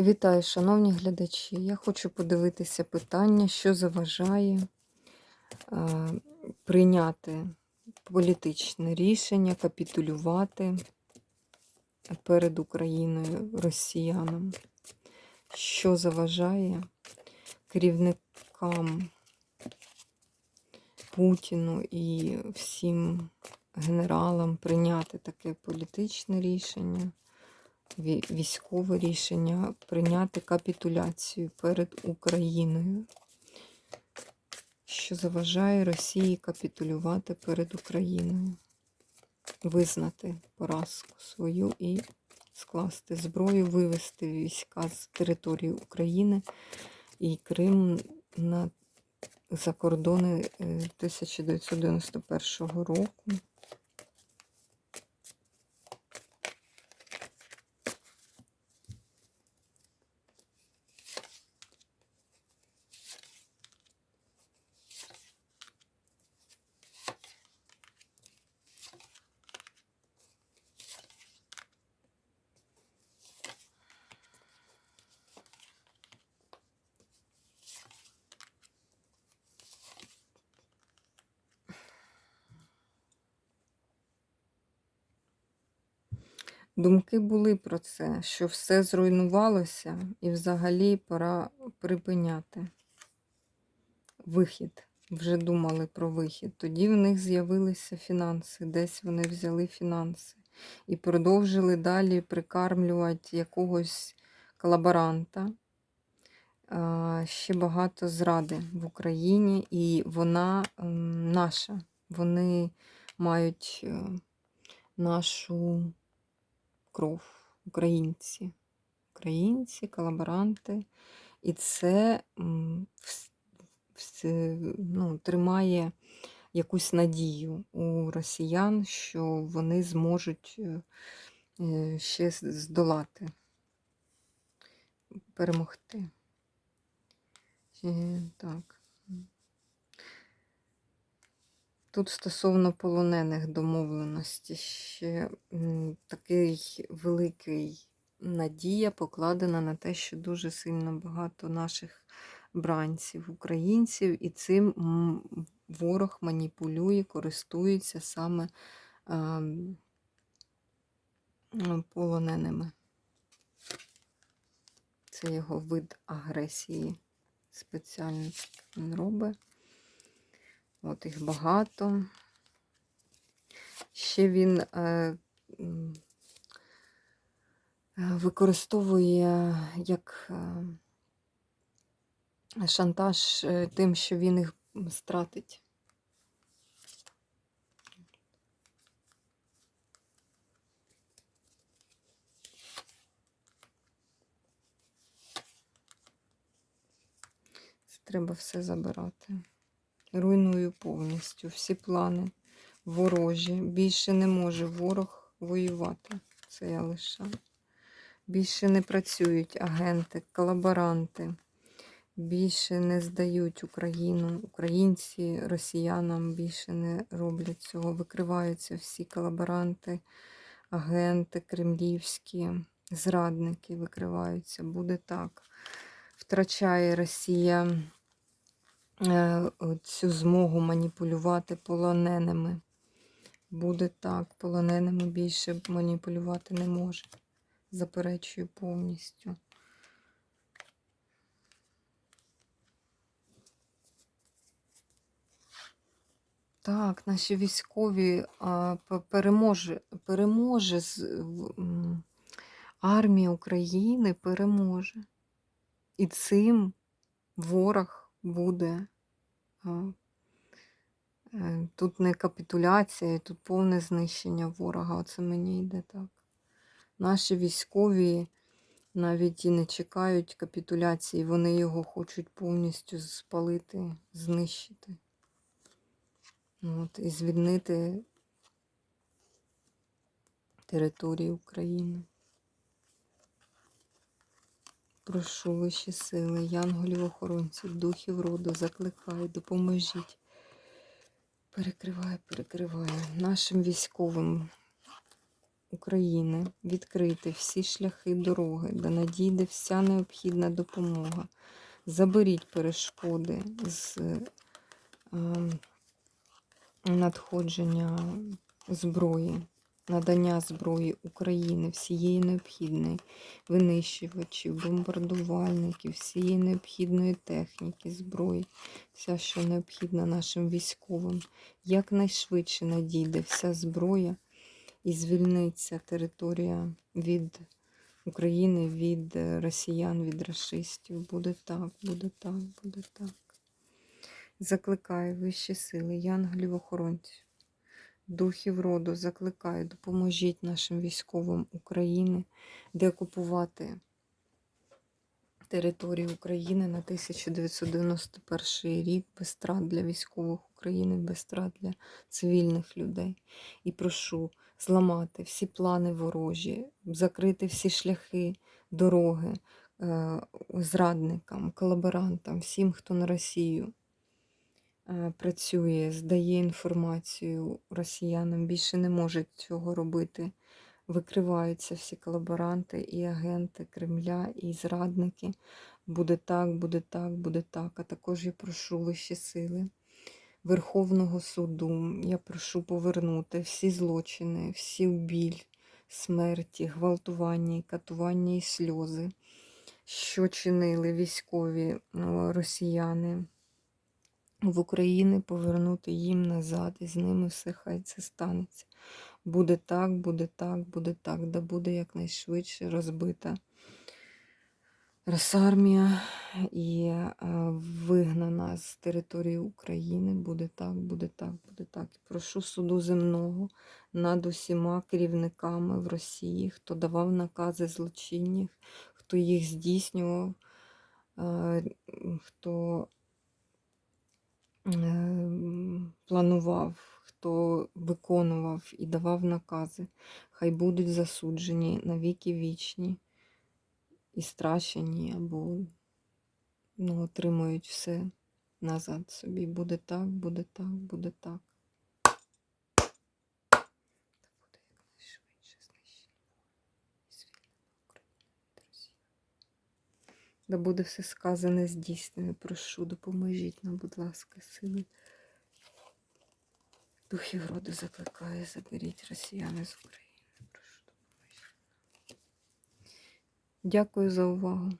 Вітаю, шановні глядачі. Я хочу подивитися питання, що заважає е, прийняти політичне рішення, капітулювати перед Україною росіянам. Що заважає керівникам Путіну і всім генералам прийняти таке політичне рішення, військове рішення прийняти капітуляцію перед Україною, що заважає Росії капітулювати перед Україною, визнати поразку свою і скласти зброю, вивести війська з території України і Крим на за кордони е, 1991 року. Думки були про це, що все зруйнувалося і взагалі пора припиняти вихід. Вже думали про вихід. Тоді в них з'явилися фінанси, десь вони взяли фінанси і продовжили далі прикармлювати якогось колаборанта. Ще багато зради в Україні, і вона наша. Вони мають е, нашу кров, українці. Українці, колаборанти. І це ну, тримає якусь надію у росіян, що вони зможуть е, е, ще здолати, перемогти. Е, Так. Тут стосовно полонених домовленості ще такий великий надія покладена на те, що дуже сильно багато наших бранців, українців, і цим ворог маніпулює, користується саме ем, полоненими. Це його вид агресії спеціально він робить. От їх багато. Ще він е, е, використовує як е, шантаж е, тим, що він їх стратить. Треба все забирати. Руйную повністю всі плани ворожі. Більше не може ворог воювати. Це я лишаю. Більше не працюють агенти, колаборанти. Більше не здають Україну. Українці росіянам більше не роблять цього. Викриваються всі колаборанти, агенти кремлівські, зрадники викриваються. Буде так. Втрачає Росія цю змогу маніпулювати полоненими. Буде так, полоненими більше маніпулювати не може. Заперечую повністю. Так, наші військові переможе, переможе армія України переможе. І цим ворог буде. е, Тут не капітуляція, тут повне знищення ворога. Оце мені йде так. Наші військові навіть і не чекають капітуляції, вони його хочуть повністю спалити, знищити. От, і звільнити територію України. Прошу вищі сили, янголів, охоронців, духів роду, закликаю, допоможіть. Перекривай, перекривай нашим військовим України відкрити всі шляхи дороги, де надійде вся необхідна допомога. Заберіть перешкоди з е, надходження зброї, надання зброї України, всієї необхідної, винищувачів, бомбардувальників, всієї необхідної техніки, зброї, вся, що необхідна нашим військовим. Якнайшвидше надійде вся зброя і звільниться територія від України, від е, росіян, від расистів. Буде так, буде так, буде так. Закликаю вищі сили, янголів охоронців, духів роду, закликаю, допоможіть нашим військовим України деокупувати територію України на 1991 рік без страт для військових України, без страт для цивільних людей. І прошу зламати всі плани ворожі, закрити всі шляхи, дороги е, зрадникам, колаборантам, всім, хто на Росію працює, здає інформацію росіянам, більше не можуть цього робити. Викриваються всі колаборанти і агенти Кремля, і зрадники. Буде так, буде так, буде так. А також я прошу вищі сили Верховного суду. Я прошу повернути всі злочини, всі біль, смерті, гвалтування, катування і сльози, що чинили військові ну, росіяни в Україні, повернути їм назад, і з ними все хай це станеться. Буде так, буде так, буде так, да буде якнайшвидше розбита Росармія і е, вигнана з території України. Буде так, буде так, буде так. Прошу суду земного над усіма керівниками в Росії, хто давав накази злочинних, хто їх здійснював, е, хто планував, хто виконував і давав накази, хай будуть засуджені на віки вічні і страшені, або ну, отримують все назад собі. Буде так, буде так, буде так. Та буде якнайшвидше знищено і звільнено Україну від Росії. Да буде все сказане здійснене. Прошу, допоможіть нам, будь ласка, сили. Духів роду закликає, заберіть росіяни з України. Прошу допоможіть. Дякую за увагу.